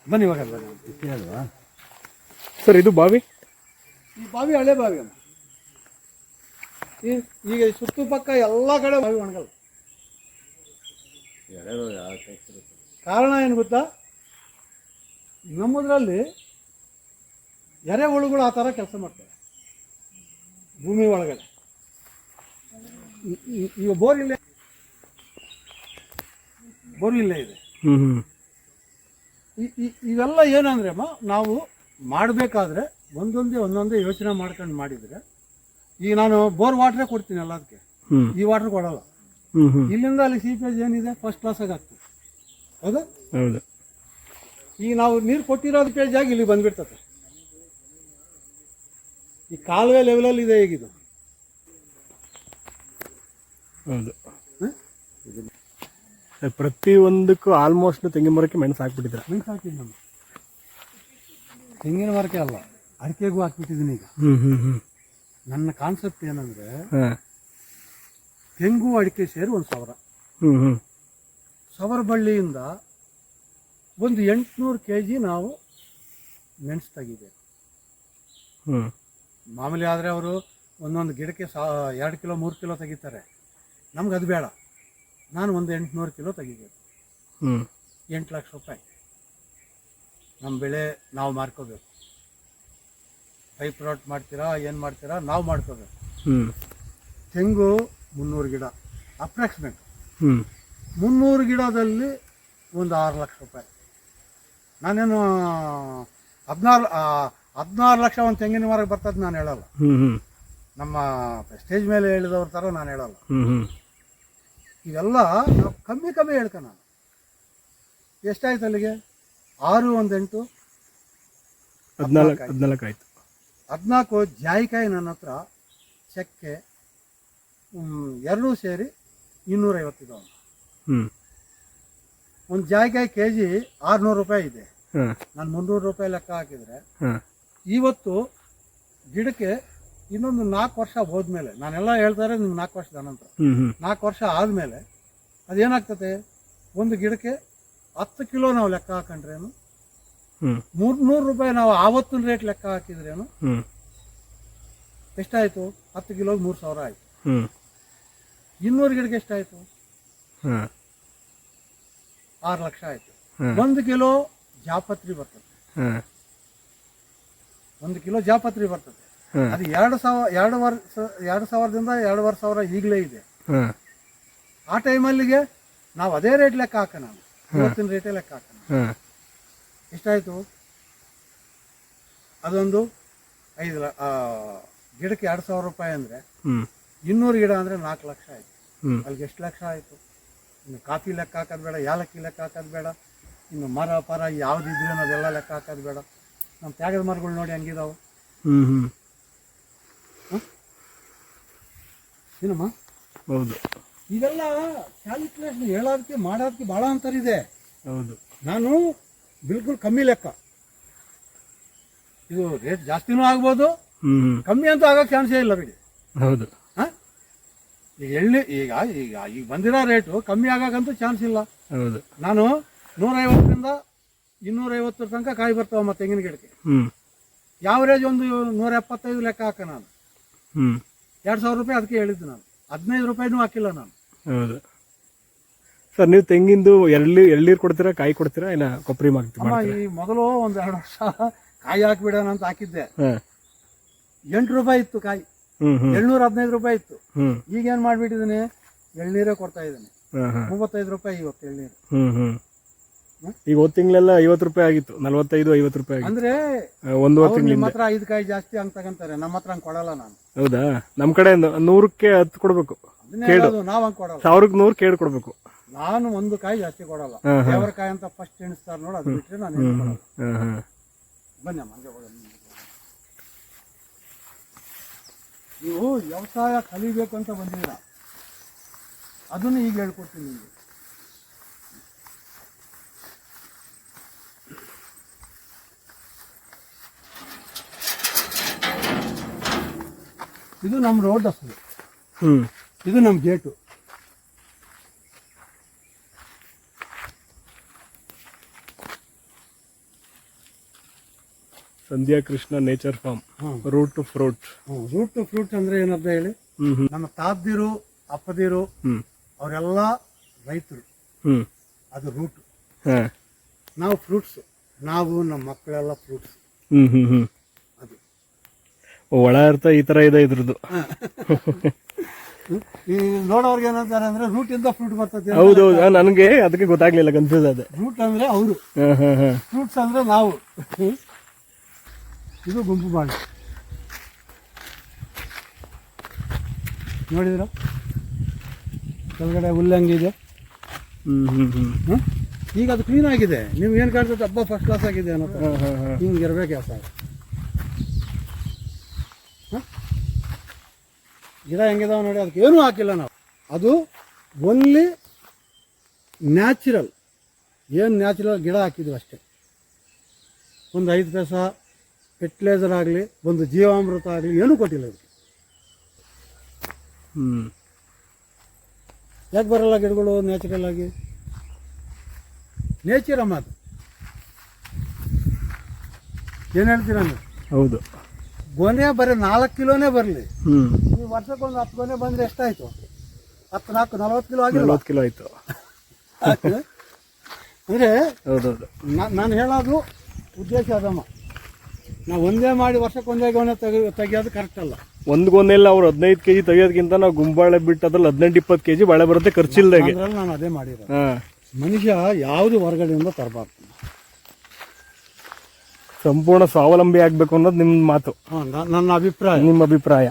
ಬನ್ನಿ ಇವಾಗ ಬನ್ನಿ. ಸರ್ ಇದು ಬಾವಿ? ಈ ಬಾವಿ ಹಳೆ ಬಾವಿ ಅಮ್ಮ. ಈ- ಈಗ ಈ ಸುತ್ತು ಪಕ್ಕ ಎಲ್ಲ ಕಡೆ ಬಾವಿ ಒಣಗಲ್ಲ. ಕಾರಣ ಏನು ಗೊತ್ತಾ? ನಮ್ಮದ್ರಲ್ಲಿ ಎರೆಹುಳುಗಳು ಆ ಥರ ಕೆಲಸ ಮಾಡ್ತವೆ ಭೂಮಿ ಒಳಗಡೆ. ಈಗ ಬೋರ್ ಇಲ್ಲೇ ಬೋರ್ ಇಲ್ಲೇ ಇದೆ. ಹ್ಞೂ ಹ್ಞೂ ಇವೆಲ್ಲ ಏನಂದ್ರೆ ಅಮ್ಮ ನಾವು ಮಾಡಬೇಕಾದ್ರೆ ಒಂದೊಂದೇ ಒಂದೊಂದೇ ಯೋಚನೆ ಮಾಡ್ಕೊಂಡು ಮಾಡಿದ್ರೆ ಈಗ ನಾನು ಬೋರ್ ವಾಟ್ರೇ ಕೊಡ್ತೀನಿ ಎಲ್ಲದಕ್ಕೆ ಈ ವಾಟ್ರ್ ಕೊಡಲ್ಲ. ಇಲ್ಲಿಂದ ಅಲ್ಲಿ ಸೀಪೇಜ್ ಏನಿದೆ ಫಸ್ಟ್ ಕ್ಲಾಸಾಗಿ ಆಗ್ತದೆ. ಹೌದಾ? ಹೌದು. ಈಗ ನಾವು ನೀರು ಕೊಟ್ಟಿರೋದು ಪೇಜ್ ಆಗಿ ಇಲ್ಲಿ ಬಂದ್ಬಿಡ್ತದೆ. ಈ ಕಾಲುವೆ ಲೆವೆಲಲ್ಲಿ ಇದೆ ಈಗಿದು ಹೌದು. ಪ್ರತಿ ಒಂದಕ್ಕೂ ಆಲ್ಮೋಸ್ಟ್ ತೆಂಗಿನ ಮರಕ್ಕೆ ಮೆಣಸು ಹಾಕ್ಬಿಟ್ಟಿದ್ರೆ ಮೆಣಸು ಹಾಕಿದ್ದು ನಾನು ತೆಂಗಿನ ಮರಕ್ಕೆ ಅಲ್ಲ ಅಡಿಕೆಗೂ ಹಾಕ್ಬಿಟ್ಟಿದ್ದೀನಿ ಈಗ. ಹ್ಮ್ ಹ್ಮ್ ಹ್ಮ್. ನನ್ನ ಕಾನ್ಸೆಪ್ಟ್ ಏನಂದ್ರೆ ಹಾಂ. ತೆಂಗು ಅಡಿಕೆ ಸೇರಿ ಒಂದು ಸಾವಿರ. ಹ್ಮ್ ಹ್ಮ್. ಸಾವಿರ ಬಳ್ಳಿಯಿಂದ ಒಂದು ಎಂಟುನೂರು ಕೆ ಜಿ ನಾವು ಮೆಣಸು ತೆಗಿಬೇಕು. ಹ್ಮ್. ಮಾಮೂಲಿ ಆದರೆ ಅವರು ಒಂದೊಂದು ಗಿಡಕ್ಕೆ ಸಾ ಎರಡು ಕಿಲೋ ಮೂರು ಕಿಲೋ ತೆಗಿತಾರೆ. ನಮ್ಗೆ ಅದು ಬೇಡ. ನಾನು ಒಂದು ಎಂಟುನೂರು ಕಿಲೋ ತೆಗಿಬೇಕು. ಹ್ಞೂ ಎಂಟು ಲಕ್ಷ ರೂಪಾಯಿ. ನಮ್ಮ ಬೆಳೆ ನಾವು ಮಾರ್ಕೋಬೇಕು. ಪೈಪ್ ರೋಟ್ ಮಾಡ್ತೀರಾ ಏನು ಮಾಡ್ತೀರಾ ನಾವು ಮಾಡ್ಕೋಬೇಕು. ಹ್ಞೂ ತೆಂಗು ಮುನ್ನೂರು ಗಿಡ ಅಪ್ರಾಕ್ಸಿಮೇಟ್. ಹ್ಞೂ ಮುನ್ನೂರು ಗಿಡದಲ್ಲಿ ಒಂದು ಆರು ಲಕ್ಷ ರೂಪಾಯಿ. ನಾನೇನು ಹದಿನಾರು ಹದಿನಾರು ಲಕ್ಷ ಒಂದು ತೆಂಗಿನ ಮರಕ್ಕೆ ಬರ್ತದೆ ನಾನು ಹೇಳಲ್ಲ. ನಮ್ಮ ಸ್ಟೇಜ್ ಮೇಲೆ ಹೇಳಿದವ್ರ ಥರ ನಾನು ಹೇಳಲ್ಲ. ಇವೆಲ್ಲ ನಾವು ಕಮ್ಮಿ ಕಮ್ಮಿ ಹೇಳ್ಕ ನಾನು. ಎಷ್ಟಾಯ್ತು ಅಲ್ಲಿಗೆ? ಆರು ಒಂದೆಂಟು? ಹದಿನಾಲ್ಕು ಹದಿನಾಲ್ಕು ಆಯಿತು. ಹದಿನಾಲ್ಕು ಜಾಯಿಕಾಯಿ ನನ್ನ ಹತ್ರ ಚಕ್ಕೆ ಎರಡು ಸೇರಿ ಇನ್ನೂರೈವತ್ತಿದಾವೆ ಹ್ಞೂ ಒಂದು ಜಾಯಿಕಾಯಿ ಕೆ ಜಿ ಆರುನೂರು ರೂಪಾಯಿ ಇದೆ. ನಾನು ಮುನ್ನೂರು ರೂಪಾಯಿ ಲೆಕ್ಕ ಹಾಕಿದರೆ ಇವತ್ತು ಗಿಡಕ್ಕೆ ಇನ್ನೊಂದು ನಾಲ್ಕು ವರ್ಷ ಹೋದ್ಮೇಲೆ ನಾನೆಲ್ಲ ಹೇಳ್ತಾರೆ ನಿಮ್ಗೆ ನಾಲ್ಕು ವರ್ಷದ ನಂತರ ನಾಲ್ಕು ವರ್ಷ ಆದಮೇಲೆ ಅದೇನಾಗ್ತದೆ? ಒಂದು ಗಿಡಕ್ಕೆ ಹತ್ತು ಕಿಲೋ ನಾವು ಲೆಕ್ಕ ಹಾಕೊಂಡ್ರೇನು? ಮೂರ್ನೂರು ರೂಪಾಯಿ ನಾವು ಆವತ್ತಿನ ರೇಟ್ ಲೆಕ್ಕ ಹಾಕಿದ್ರೇನು? ಎಷ್ಟಾಯ್ತು? ಹತ್ತು ಕಿಲೋಗೆ ಮೂರು ಸಾವಿರ ಆಯಿತು. ಇನ್ನೂರು ಗಿಡಕ್ಕೆ ಎಷ್ಟಾಯಿತು? ಆರು ಲಕ್ಷ ಆಯಿತು. ಒಂದು ಕಿಲೋ ಜಾಪತ್ರಿ ಬರ್ತದೆ. ಒಂದು ಕಿಲೋ ಜಾಪತ್ರಿ ಬರ್ತದೆ. ಅದು ಎರಡು ಸಾವಿರ ಎರಡು ವರ್ಷ ಎರಡು ಸಾವಿರದಿಂದ ಎರಡೂವರೆ ಸಾವಿರ ಈಗಲೇ ಇದೆ. ಆ ಟೈಮಲ್ಲಿಗೆ ನಾವು ಅದೇ ರೇಟ್ ಲೆಕ್ಕ ಹಾಕೋಣ ಇವತ್ತಿನ ರೇಟೇ ಲೆಕ್ಕ ಹಾಕೋಣ. ಇಷ್ಟಾಯ್ತು ಎಷ್ಟಾಯಿತು? ಅದೊಂದು ಐದು ಗಿಡಕ್ಕೆ ಎರಡು ಸಾವಿರ ರೂಪಾಯಿ ಅಂದರೆ ಇನ್ನೂರು ಗಿಡ ಅಂದರೆ ನಾಲ್ಕು ಲಕ್ಷ ಆಯಿತು. ಅಲ್ಲಿಗೆ ಎಷ್ಟು ಲಕ್ಷ ಆಯಿತು? ಇನ್ನು ಕಾಫಿ ಲೆಕ್ಕ ಹಾಕೋದು ಬೇಡ ಯಾಲಕ್ಕಿ ಲೆಕ್ಕ ಹಾಕೋದು ಬೇಡ ಇನ್ನು ಮರ ಪರ ಯಾವ್ದು ಇದ್ರೆ ಅನ್ನೋದೆಲ್ಲ ಲೆಕ್ಕ ಹಾಕೋದು ಬೇಡ. ನಮ್ಮ ತ್ಯಾಗದ ಮರಗಳು ನೋಡಿ ಹಂಗಿದಾವೆ ಹ್ಞೂ ಹ್ಞೂ ಏನಮ್ಮ? ಹೌದು. ಇದೆಲ್ಲ ಕ್ಯಾಲ್ಕುಲೇಷನ್ ಹೇಳೋದಕ್ಕೆ ಮಾಡೋದಕ್ಕೆ ಭಾಳ ಅಂತರಿದೆ ಹೌದು. ನಾನು ಬಿಲ್ಕುಲ್ ಕಮ್ಮಿ ಲೆಕ್ಕ. ಇದು ರೇಟ್ ಜಾಸ್ತಿನೂ ಆಗ್ಬೋದು ಕಮ್ಮಿ ಅಂತೂ ಆಗೋ ಚಾನ್ಸೇ ಇಲ್ಲ ಬಿಡಿ. ಹೌದು. ಈಗ ಎಳ್ಳಿ ಈಗ ಈಗ ಈಗ ಬಂದಿರೋ ರೇಟು ಕಮ್ಮಿ ಆಗೋಕ್ಕಂತೂ ಚಾನ್ಸ್ ಇಲ್ಲ. ಹೌದು. ನಾನು ನೂರೈವತ್ತರಿಂದ ಇನ್ನೂರೈವತ್ತರ ತನಕ ಕಾಯಿ ಬರ್ತಾವಮ್ಮ ತೆಂಗಿನ ಗಿಡಕ್ಕೆ. ಹ್ಞೂ ಯಾವರೇಜ್ ಒಂದು ನೂರ ಎಪ್ಪತ್ತೈದು ಲೆಕ್ಕ ಹಾಕ ನಾನು. ಹ್ಞೂ ಎರಡು ಸಾವಿರ ರೂಪಾಯಿ ಅದಕ್ಕೆ ಹೇಳಿದ್ದು ನಾನು. ಹದಿನೈದು ರೂಪಾಯಿನೂ ಹಾಕಿಲ್ಲ ನಾನು. ಹೌದು. ಸರ್ ನೀವು ತೆಂಗಿಂದು ಎಳ್ಳಿ ಎಳ್ನೀರು ಕೊಡ್ತೀರಾ ಕಾಯಿ ಕೊಡ್ತೀರಾ ಇಲ್ಲ ಕೊಬ್ಬರಿ ಮಾಡ್ತೀರಾ ಅಮ್ಮ ಈ ಮೊದಲು ಒಂದು ಎರಡು ವರ್ಷ ಕಾಯಿ ಹಾಕಿಬಿಡೋಣ ಅಂತ ಹಾಕಿದ್ದೆ. ಹಾಂ. ಎಂಟು ರೂಪಾಯಿ ಇತ್ತು ಕಾಯಿ. ಹ್ಞೂ ಹ್ಞೂ ಏಳ್ನೂರ ಹದಿನೈದು ರೂಪಾಯಿ ಇತ್ತು. ಈಗ ಈಗೇನು ಮಾಡಿಬಿಟ್ಟಿದ್ದೀನಿ? ಎಳ್ನೀರೇ ಕೊಡ್ತಾ ಇದ್ದೀನಿ. ಹಾಂ ಹಾಂ ಮೂವತ್ತೈದು ರೂಪಾಯಿ ಇವತ್ತು ಎಳ್ನೀರು. ಹ್ಞೂ ಹ್ಞೂ ಈಗ ಹೋದ ತಿಂಗಳೆಲ್ಲ ಐವತ್ತು ರೂಪಾಯಿ ಆಗಿತ್ತು. ನಲ್ವತ್ತೈದು ಐವತ್ತು ರೂಪಾಯಿ ಆಗಿತ್ತು. ಅಂದ್ರೆ ಒಂದು ಒಂದೂವರೆ ಅವ್ರು ನಿಮ್ಮ ತಿಂಗಳಿಂದ ಹತ್ರ ಐದು ಕಾಯಿ ಜಾಸ್ತಿ ಅಂತ ತಗೊಂತಾರೆ. ನಮ್ಮ ಹತ್ರ ಹಂಗ್ ಕೊಡಲ್ಲ ನಾನು. ಹೌದಾ? ನಮ್ಮ ಕಡೆ ನೂರಕ್ಕೆ ಹತ್ತು ಕೊಡ್ಬೇಕು. ಅದನ್ನೇ ಹೇಳೋದು ನಾವು ಹಂಗ್ ಕೊಡಲ್ಲ. ಸಾವಿರಕ್ಕೆ ನೂರು ಕೇಳಿ ಕೊಡ್ಬೇಕು. ನಾನು ಒಂದು ಕಾಯಿ ಜಾಸ್ತಿ ಕೊಡಲ್ಲ. ದೇವರ ಕಾಯಿ ಅಂತ ಫಸ್ಟ್ ಎಣಿಸ್ತಾರೆ ನೋಡಿ ಅದು ಬಿಟ್ಟರೆ ನಾನು ಏನು ಕೊಡಲ್ಲ. ಹಾಂ ಹಾಂ ಬನ್ನಿ ಅಮ್ಮ ಹಂಗೆ ಹೋಗೋಣ. ನೀವು ವ್ಯವಸಾಯ ಕಲಿಬೇಕು ಅಂತ ಬಂದಿಲ್ಲ ಅದನ್ನು ಈಗ ಹೇಳ್ಕೊಡ್ತೀನಿ ನಿಮಗೆ. ಇದು ನಮ್ಮ ರೋಡ್ ಅಸಲು ಹ್ಮ್. ಇದು ನಮ್ಮ gate Sandhya Krishna nature farm. Route to fruit route to fruit ಅಂದ್ರೆ ಏನಂತ ಹೇಳಿ? ನಮ್ಮ ತಾದ್ದಿರು ಅಪ್ಪದಿರು ಹ್ಮ್. ಅವರೆಲ್ಲ ರೈತರು. ಹ್ಮ್. ಅದು ರೂಟ್ ನಾವು ಫ್ರೂಟ್ಸ್ ನಾವು ನಮ್ಮ ಮಕ್ಕಳೆಲ್ಲ ಫ್ರೂಟ್ಸ್ ಹ್ಮ್ ಹ್ಮ್ ಹ್ಮ್. ಒಳ ಅರ್ಥ ಈ ತರ ಇದೆ ಇದ್ರದ್ದು. ಈ ನೋಡೋರ್ಗೆ ಏನಂತಾರೆ ಅಂದ್ರೆ ರೂಟ್ ಇಂದ ಫ್ರೂಟ್ ಬರ್ತದೆ ಹೌದು ಹೌದೌದು. ನನಗೆ ಅದಕ್ಕೆ ಗೊತ್ತಾಗ್ಲಿಲ್ಲ ಕನ್ಫ್ಯೂಸ್ ಆದೆ. ರೂಟ್ ಅಂದ್ರೆ ಅವರು. ಫ್ರೂಟ್ಸ್ ಅಂದ್ರೆ ನಾವು. ಇದು ಗುಂಪು ಬಾಳೆ. ನೋಡಿದ್ರ? ಕೆಳಗಡೆ ಹುಲ್ಲಂಗಿದೆ ಹ್ಮ್ ಹ್ಮ್ ಹ್ಮ್. ಹ್ಮ್? ಈಗ ಅದು ಕ್ಲೀನ್ ಆಗಿದೆ. ನೀವು ಏನು ಕಾಣ್ತದೆ ಹಬ್ಬ ಫಸ್ಟ್ ಕ್ಲಾಸ್ ಆಗಿದೆ ಅನ್ನೋ ಹಿಂಗೆ ಇರ್ಬೇಕು ಯಾವ ಗಿಡ ಹೆಂಗಿದಾವೆ ನೋಡಿ ಅದಕ್ಕೆ ಏನೂ ಹಾಕಿಲ್ಲ ನಾವು. ಅದು ಒನ್ಲಿ ನ್ಯಾಚುರಲ್ ಏನು ನ್ಯಾಚುರಲ್ ಗಿಡ ಹಾಕಿದ್ವಿ ಅಷ್ಟೇ. ಒಂದು ಐದು ಪೈಸ ಫೆರ್ಟಿಲೈಸರ್ ಆಗಲಿ ಒಂದು ಜೀವಾಮೃತ ಆಗಲಿ ಏನೂ ಕೊಟ್ಟಿಲ್ಲ ಅದಕ್ಕೆ ಹ್ಮ್. ಯಾಕೆ ಬರಲ್ಲ ಗಿಡಗಳು ನ್ಯಾಚುರಲ್ ಆಗಿ? ನೇಚರ್ ಅಮ್ಮ ಅದು. ಏನು ಹೇಳ್ತೀರ ಹೌದು. ಗೊನೆ ಬರೀ ನಾಲ್ಕು ಕಿಲೋನೇ ಬರಲಿ. ಈ ಈ ವರ್ಷಕ್ಕೊಂದು ಹತ್ತು ಗೊನೆ ಬಂದರೆ ಎಷ್ಟಾಯ್ತು? ಹತ್ತು ನಾಲ್ಕು ನಲವತ್ತು ಕಿಲೋ ಆಗಿ ನಲವತ್ತು ಕಿಲೋ ಆಯ್ತು. ಅಂದರೆ ಹೌದೌದು. ನಾನು ಹೇಳೋದು ಉದ್ದೇಶ ಅದಮ್ಮ. ನಾವು ಒಂದೇ ಮಾಡಿ ವರ್ಷಕ್ಕೆ ಒಂದೇ ಗೊನೆ ತೆಗಿ ತೆಗಿಯೋದು ಕರೆಕ್ಟ್ ಅಲ್ಲ. ಒಂದ್ ಗೊನೆಲ್ಲ ಅವ್ರು ಹದಿನೈದು ಕೆಜಿ ತೆಗಿಯೋದಕ್ಕಿಂತ ನಾವು ಗುಂಬಾಳೆ ಬಿಟ್ಟು ಅದ್ರಲ್ಲಿ ಹದಿನೆಂಟು ಇಪ್ಪತ್ತು ಕೆಜಿ ಬಾಳೆ ಬರುತ್ತೆ ಖರ್ಚಿಲ್ದಾಗೆ. ನಾನು ಅದೇ ಮಾಡಿರೋ ಮನುಷ್ಯ ಯಾವುದು ಹೊರಗಡೆಯಿಂದ ತರಬಾರ್ದು. ಸಂಪೂರ್ಣ ಸ್ವಾವಲಂಬಿ ಆಗ್ಬೇಕು ಅನ್ನೋದು ನಿಮ್ ಮಾತು. ನನ್ನ ಅಭಿಪ್ರಾಯ. ನಿಮ್ಮ ಅಭಿಪ್ರಾಯ.